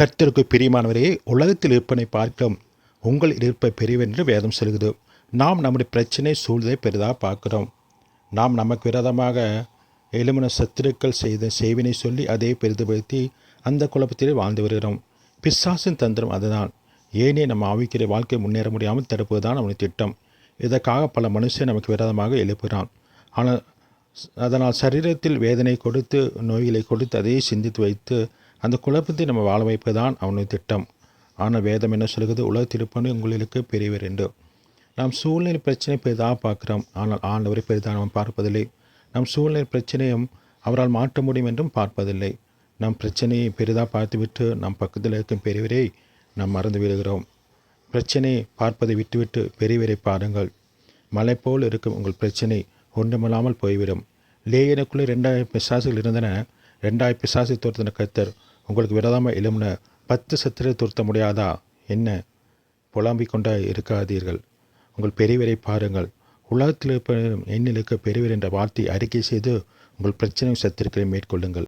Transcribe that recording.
கர்த்தருக்கு பிரியமானவரே உலகத்தில் இருப்பனை பார்க்கிறோம் உங்கள் இருப்பை பெரியவென்று வேதம் சொல்கிறது நாம் நம்முடைய பிரச்சனை சூழ்நிலை பெரிதாக பார்க்கிறோம். நாம் நமக்கு விரோதமாக எலுமின சத்துருக்கள் செய்த செய்வினை சொல்லி அதை பெரிதுபடுத்தி அந்த குழப்பத்திலே வாழ்ந்து வருகிறோம். பிசாசின் தந்திரம் அதுதான். ஏனே நம்ம ஆவிக்கிற வாழ்க்கை முன்னேற முடியாமல் தடுப்பது தான் அவனுடைய திட்டம். இதற்காக பல மனுஷன் நமக்கு விரோதமாக எழுப்புகிறான். ஆனால் அதனால் சரீரத்தில் வேதனை கொடுத்து நோய்களை கொடுத்து அதையே சிந்தித்து வைத்து அந்த குழப்பத்தை நம்ம வாழ வைப்பதுதான் அவனுடைய திட்டம். ஆனால் வேதம் என்ன சொல்கிறது உலகத்திருப்பனு உங்களுக்கு பெரியவர் என்று. நாம் சூழ்நிலை பிரச்சனை பெரிதாக பார்க்குறோம். ஆனால் ஆண்டவரை பெரிதாக நாம் பார்ப்பதில்லை. நம் சூழ்நிலை பிரச்சனையும் அவரால் மாற்ற முடியும் என்றும் பார்ப்பதில்லை. நம் பிரச்சனையை பெரிதாக பார்த்துவிட்டு நம் பக்கத்தில் இருக்கும் பெரியவரை நாம் மறந்து விடுகிறோம். பிரச்சனையை பார்ப்பதை விட்டுவிட்டு பெரியவரை பாருங்கள். மலை போல் இருக்கும் உங்கள் பிரச்சனை ஒன்றுமில்லாமல் போய்விடும். லேயனுக்குள்ளே ரெண்டாயிரம் பிசாசுகள் இருந்தன. ரெண்டாயிரம் பிசாசை துரத்தின கத்தர் உங்களுக்கு விரதமாக எழும்பின பத்து சத்திர துரத்த முடியாதா? என்ன? புலம்பிக் கொண்டா இருக்காதீர்கள். உங்கள் பெரியவரை பாருங்கள். உலகத்தில் இருப்ப எண்ணிலுக்கு பெரியவர் என்ற வார்த்தை அறிக்கை செய்து உங்கள் பிரச்சனை சத்திருக்களை மேற்கொள்ளுங்கள்.